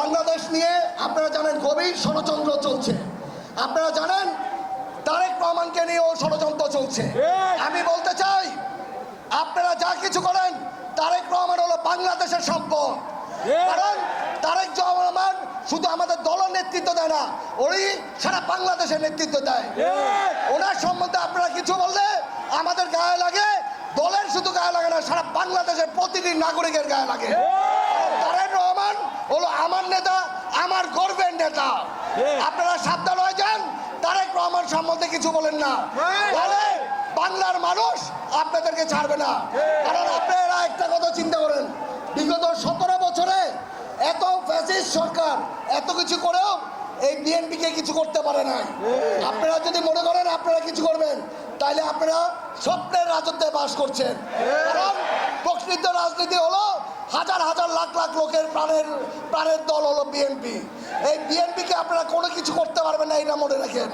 বাংলাদেশ নিয়ে আপনারা জানেন গভীর ষড়যন্ত্র চলছে। আপনারা জানেন তারেক রহমানকে নিয়েও ষড়যন্ত্র চলছে। আমি বলতে চাই আপনারা যা কিছু করেন তারেক রহমান হলো বাংলাদেশের সম্পদ। কারণ তারেক রহমান শুধু আমাদের দলের নেতৃত্ব দেয় না ওই সারা বাংলাদেশের নেতৃত্ব দেয়। ওনার সম্বন্ধে আপনারা কিছু বললে আমাদের গায়ে লাগে দলের শুধু গায়ে লাগে না সারা বাংলাদেশের প্রতিটি নাগরিকের গায়ে লাগে কারণ তারেক রহমান হলো আমার নেতা আমার গর্বের নেতা আপনারা সাবধান হয়ে যান তারেক রহমান সম্বন্ধে কিছু বলেন না। তাহলে বাংলার মানুষ আপনাদেরকে ছাড়বে না। কারণ আপনারা একটা কথা চিন্তা করেন বিগত সতেরো বছরে এত ফ্যাসিস্ট সরকার এত কিছু করেও এই বিএনপিকে কিছু করতে পারে নাই। আপনারা যদি মনে করেন আপনারা কিছু করবেন তাহলে আপনারা স্বপ্নের রাজত্বে বাস করছেন। কারণ প্রকৃত রাজনীতি হলো হাজার হাজার লাখ লাখ লোকের প্রাণের প্রাণের দল হলো বিএনপি এই বিএনপিকে আপনারা কোনো কিছু করতে পারবেন না এটা মনে রাখেন।